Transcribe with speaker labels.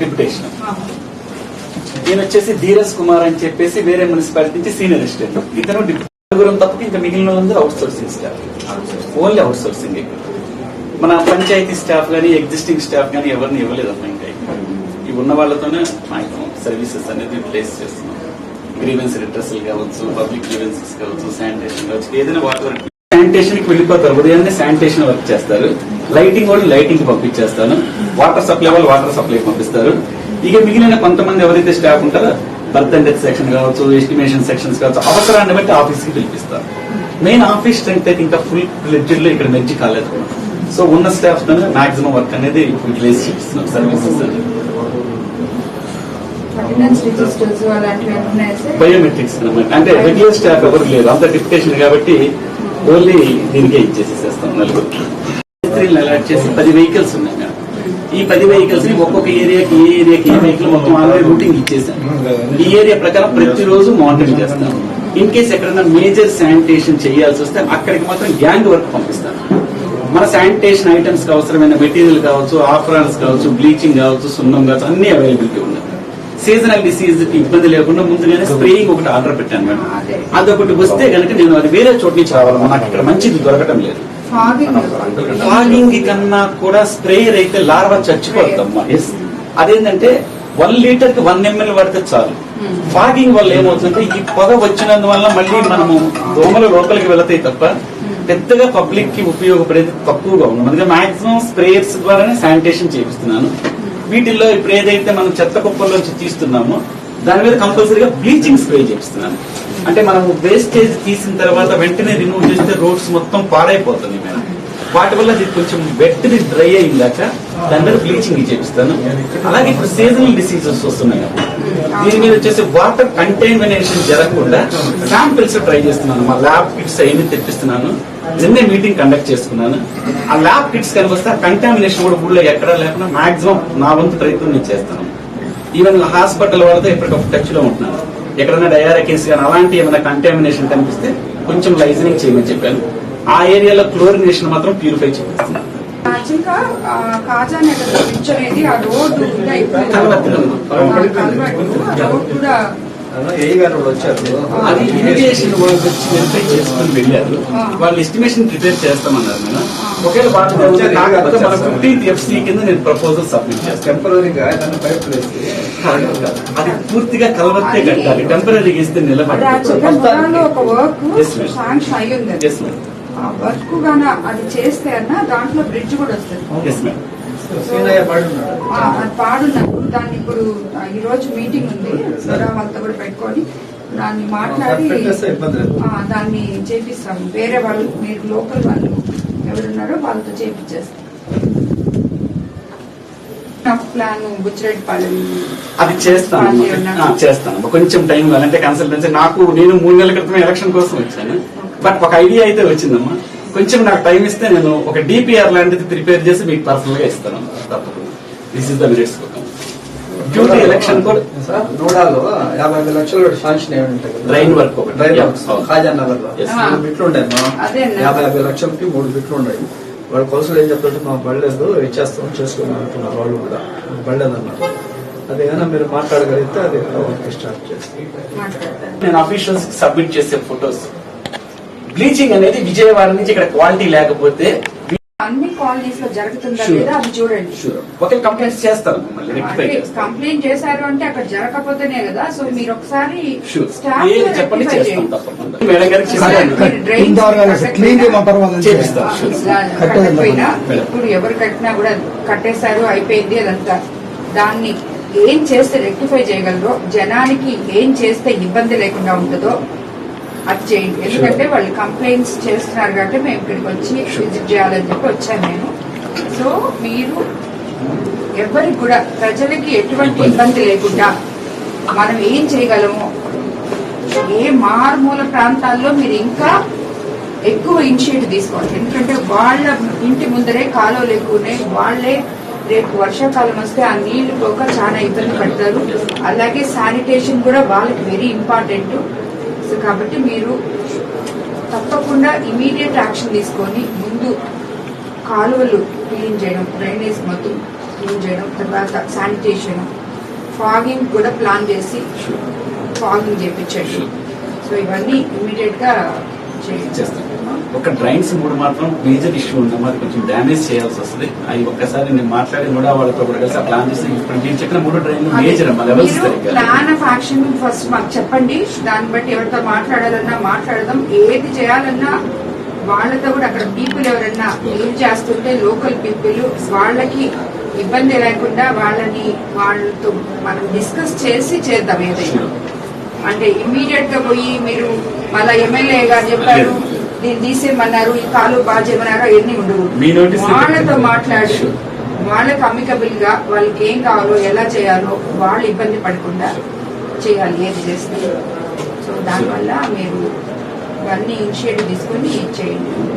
Speaker 1: Deputation ఈయన వచ్చేసి ధీరజ్ కుమార్ అని చెప్పేసి వేరే మున్సిపాలిటీ నుంచి సీనియర్ అసిస్టెంట్ ఇతను డిప్యూటీ నలుగురం ఇంకా మిగిలిన వాళ్ళందరూ out sourcing staff only out sourcing మన పంచాయతీ స్టాఫ్ కానీ ఎగ్జిస్టింగ్ స్టాఫ్ కానీ ఎవరిని ఇవ్వలేదమ్మా ఇంకా ఇవి ఉన్న వాళ్ళతోనే మాక్సిమం సర్వీసెస్ అనేది ప్లేస్ చేస్తున్నాం. గ్రీవెన్స్ రిట్రసల్ కావచ్చు పబ్లిక్ గ్రీవెన్సెస్ కావచ్చు శానిటేషన్ కావచ్చు ఏదైనా వాటర్ శానిటేషన్కి వెళ్ళిపోతారు. ఉదయాన్నే శానిటేషన్ వర్క్ చేస్తారు. లైటింగ్ వాళ్ళు లైటింగ్ పంపించేస్తాను. వాటర్ సప్లై వాళ్ళు వాటర్ సప్లై పంపిస్తారు. ఇక మిగిలిన కొంతమంది ఎవరైతే స్టాఫ్ ఉంటారో బర్త్ అండ్ డెత్ సెక్షన్ కావచ్చు ఎస్టిమేషన్ సెక్షన్స్ కావచ్చు అవసరాన్ని బట్టి ఆఫీస్కి పిలిపిస్తారు. మెయిన్ ఆఫీస్ స్ట్రెంగ్త్ అయితే ఇంకా ఫుల్ ఫ్లెడ్జెడ్లో ఇక్కడ మెర్జి కాలేదు. సో ఉన్న స్టాఫ్ తోనే మాక్సిమం వర్క్ అనేది యూటిలైజ్ చేస్తున్నాం సర్వీసెస్ బయోమెట్రిక్స్ అన్నమాట. అంటే రెగ్యులర్ స్టాఫ్ ఎవరు లేరు. అంత డిప్యుటేషన్ కాబట్టి ఓన్లీ దీనికే ఇచ్చేసేస్తాం నలుగురికి. మేస్త్రీలను అలాట్ చేసి పది వెహికల్స్ ఉన్నాయి. మేడం ఈ పది వెహికల్స్ని ఒక్కొక్క ఏరియాకి ఏ ఏరియాకి ఏ వెహికల్ మొత్తం ఆల్రెడీ రూటింగ్ ఇచ్చేసాం ఈ ఏరియా ప్రకారం ప్రతిరోజు మానిటరింగ్ చేస్తాం ఇన్ కేస్ ఎక్కడైనా మేజర్ శానిటేషన్ చేయాల్సి వస్తే అక్కడికి మాత్రం గ్యాంగ్ వర్క్ పంపిస్తాను మన శానిటేషన్ ఐటమ్స్కి అవసరమైన మెటీరియల్ కావచ్చు ఆఫ్రాన్స్ కావచ్చు బ్లీచింగ్ కావచ్చు సున్నం కావచ్చు అన్ని అవైలబిలిటీ ఉన్నాయి. సీజనల్ డిసీజ్కి ఇబ్బంది లేకుండా ముందుగానే స్ప్రేయింగ్ ఒకటి ఆర్డర్ పెట్టాను మేడం.
Speaker 2: అదే.
Speaker 1: అదొకటి వస్తే కనుక నేను అది వేరే చోట నుంచి రావాలి నాకు ఇక్కడ మంచిది దొరకటం లేదు.
Speaker 2: ఫాగింగ్
Speaker 1: ఫాగింగ్ కన్నా కూడా స్ప్రేయర్ అయితే లార్వా చచ్చిపోతుందమ్మా. ఎస్ అదేంటంటే వన్ లీటర్కి వన్ ఎంఎల్ పడితే చాలు. ఫాగింగ్ వల్ల ఏమవుతుందంటే ఈ పొగ వచ్చినందువల్ల మళ్ళీ మనము దోమలు లోపలికి వెళతాయి తప్ప పెద్దగా పబ్లిక్కి ఉపయోగపడేది తక్కువగా ఉంది అందుకే మాక్సిమం స్ప్రేయర్స్ ద్వారానే శానిటేషన్ చేపిస్తున్నాను వీటిల్లో ఇప్పుడు ఏదైతే మనం చెత్త కుప్పల్లోంచి తీస్తున్నామో దాని మీద కంపల్సరీగా బ్లీచింగ్ స్ప్రే చేస్తున్నాను అంటే మనము వేస్టేజ్ తీసిన తర్వాత వెంటనే రిమూవ్ చేస్తే రోడ్స్ మొత్తం పాడైపోతుంది మేడం. వాటి వల్ల కొంచెం వెట్ డ్రై అయిందాక దాని మీద బ్లీచింగ్ చేపిస్తాను. అలాగే ఇప్పుడు సీజనల్ డిసీజెస్ వస్తున్నాయి దీని మీద వచ్చేసి వాటర్ కంటైమినేషన్ జరగకుండా శాంపిల్స్ ట్రై చేస్తున్నాను. మా ల్యాబ్ కిట్స్ అవన్నీ తెప్పిస్తున్నాను. నిన్నే మీటింగ్ కండక్ట్ చేసుకున్నాను ఆ ల్యాబ్ కిట్స్ కనుక వస్తే ఆ కంటామినేషన్ కూడా ఊళ్ళో ఎక్కడా లేకుండా మాక్సిమం నా వంతు ప్రయత్నం నేను చేస్తాను ఈవెన్ హాస్పిటల్ వాళ్ళతో ఎప్పటికప్పుడు టచ్లో ఉంటున్నాను ఎక్కడైనా డయారా కేసు కానీ అలాంటి ఏమైనా కంటామినేషన్ కనిపిస్తే కొంచెం లైజనింగ్ చేయమని చెప్పాను ఆ ఏరియాలో క్లోరినేషన్ మాత్రం ప్యూరిఫై చేపిస్తున్నాను
Speaker 2: యాక్చువల్గా కాజా అనేది ఆ రోడ్డు ఉందా ఇప్పుడు?
Speaker 1: కలవత్తి ఉంది.
Speaker 2: ఆ, కలవట్టు. ఆ రోడ్ కూడా
Speaker 3: ఏ గారు వాళ్ళు వచ్చారు?
Speaker 1: అది ఇరిగేషన్ వాళ్ళు వచ్చి వెరిఫై చేసుకుని వెళ్ళారు.
Speaker 2: ఆ.
Speaker 1: వాళ్ళు ఎస్టిమేషన్ ప్రిపేర్ చేస్తామన్నారు ఒకవేళ వాళ్ళు వచ్చి కాకపోతే మన ఫిఫ్టీన్త్ ఎఫ్సీ కింద నేను ప్రపోజల్ సబ్మిట్ చేస్తాను.
Speaker 3: టెంపరీగా పైప్
Speaker 1: అది పూర్తిగా కలవత్తే కట్టాలి. టెంపరీ ఇస్తే నిలబడి
Speaker 2: ఒక వర్క్. శాంక్షన్ వర్క్ గాన అది చేస్తే అన్న దాంట్లో బ్రిడ్జ్ కూడా వస్తుంది. అది పాడున్నప్పుడు దాన్ని ఇప్పుడు ఈ రోజు మీటింగ్ ఉంది. సరే వాళ్ళతో కూడా పెట్టుకొని దాన్ని మాట్లాడి దాన్ని చేపిస్తాము. వేరే వాళ్ళు మీరు లోకల్ వాళ్ళు ఎవరున్నారో వాళ్ళతో చేపించేస్తాం
Speaker 1: అది చేస్తాను చేస్తాను. కొంచెం టైం కావాలంటే కన్సల్టెన్సీ నాకు నేను మూడు నెలల క్రితం ఎలక్షన్ కోసం వచ్చాను. బట్ ఒక ఐడియా అయితే వచ్చిందమ్మా. కొంచెం నాకు టైం ఇస్తే నేను ఒక డిపిఆర్ లాంటిది ప్రిపేర్ చేసి మీకు పర్సనల్గా ఇస్తాను. తప్పకుండా. This is the minutes duty election కూడా
Speaker 3: సార్ నూడాలో యాభై ఐదు లక్షలు శాంక్షన్ ఉంటాయి
Speaker 1: ఒకటి.
Speaker 3: డ్రైన్. వర్క్
Speaker 1: నగర్లో.
Speaker 3: మూడు బిట్లు
Speaker 2: అన్న.
Speaker 3: యాభై యాభై లక్షలకి మూడు బిట్లు ఉన్నాయి. వాళ్ళ కొలసలు ఏం చెప్తుంటే మా బళ్ళలేదు ఇచ్చేస్తాం చేసుకోమని అంటున్నారు వాళ్ళు కూడా. బళ్ళేదన్నారు అదేమైనా మీరు మాట్లాడగలిగితే అది వర్క్ స్టార్ట్ చేస్తాం.
Speaker 2: మాట్లాడతాను
Speaker 1: నేను అఫీషియల్స్ సబ్మిట్ చేసే ఫొటోస్ బ్లీచింగ్ అనేది విజయవాడ నుంచి ఇక్కడ క్వాలిటీ లేకపోతే
Speaker 2: అన్ని కాలనీస్లో జరుగుతుందా. లేదా అది చూడండి.
Speaker 1: ఒక కంప్లైంట్ చేస్తాను మళ్ళీ రెక్టిఫై
Speaker 2: అంటే
Speaker 1: చేస్తాను
Speaker 2: కంప్లైంట్ చేశారు అంటే అక్కడ జరగకపోతేనే కదా సో మీరు ఒకసారి. కట్టకపోయినా ఇప్పుడు ఎవరు కట్టినా కూడా కట్టేశారు అయిపోయింది అదంతా. దాన్ని ఏం చేస్తే రెక్టిఫై చేయగలరో జనానికి ఏం చేస్తే ఇబ్బంది లేకుండా ఉంటుందో అది చేయండి. ఎందుకంటే వాళ్ళు కంప్లైంట్స్ చేస్తున్నారు కాబట్టి మేము ఇక్కడికి వచ్చి విజిట్ చేయాలని చెప్పి వచ్చాను నేను. సో మీరు ఎవరికి కూడా ప్రజలకి ఎటువంటి ఇబ్బంది లేకుండా మనం ఏం చేయగలము ఏ మారుమూల ప్రాంతాల్లో మీరు ఇంకా ఎక్కువ ఇనిషియేటివ్ తీసుకోవాలి. ఎందుకంటే వాళ్ళ ఇంటి ముందరే కాలువలు ఎక్కువ ఉన్నాయి. వాళ్ళే రేపు వర్షాకాలం వస్తే ఆ నీళ్ళు పోక చాలా ఇబ్బంది పడతారు. అలాగే శానిటేషన్ కూడా వాళ్ళకి వెరీ ఇంపార్టెంట్ సో కాబట్టి మీరు తప్పకుండా ఇమీడియట్ యాక్షన్ తీసుకొని ముందు కాలువలు క్లీన్ చేయడం డ్రైనేజ్ మొత్తం క్లీన్ చేయడం తర్వాత శానిటేషన్ ఫాగింగ్ కూడా ప్లాన్ చేసి ఫాగింగ్ చేయించండి సో ఇవన్నీ ఇమీడియట్గా చేయండి.
Speaker 1: చేస్తాం. ఒక డ్రైన్స్ కూడా మాత్రం మేజర్ ఇష్యూ ఉందమ్మా అది కొంచెం డ్యామేజ్ చేయాల్సి వస్తుంది. అవి ఒక్కసారి నేను మాట్లాడి కూడా వాళ్ళతో కూడా కలిసి ప్లాన్ చేసి ఇప్పుడు నేను చెప్పిన మూడు డ్రైన్లు మేజర్ అమ్మా levels
Speaker 2: plan of action first మాకు చెప్పండి. దాన్ని బట్టి ఎవరితో మాట్లాడాలన్నా మాట్లాడదాం. ఏది చేయాలన్నా వాళ్ళతో కూడా అక్కడ పీపుల్ ఎవరన్నా లీవ్ చేస్తుంటే లోకల్ పీపుల్ వాళ్ళకి ఇబ్బంది లేకుండా వాళ్ళని వాళ్ళతో మనం డిస్కస్ చేసి చేద్దాం ఏదైనా. అంటే ఇమ్మీడియట్గా పోయి మీరు మళ్ళా ఎమ్మెల్యే గారు చెప్పారు. దీన్ని తీసేయమన్నారు ఈ కాలు బాగా చేయమన్నారు అవన్నీ ఉండవు. వాళ్ళతో. మాట్లాడి. వాళ్ళకి అమికబుల్గా వాళ్ళకి ఏం కావాలో ఎలా చేయాలో వాళ్ళు ఇబ్బంది పడకుండా చేయాలి ఏది చేస్తే. సో దానివల్ల మీరు ఇవన్నీ ఇనిషియేటివ్ తీసుకొని చేయండి.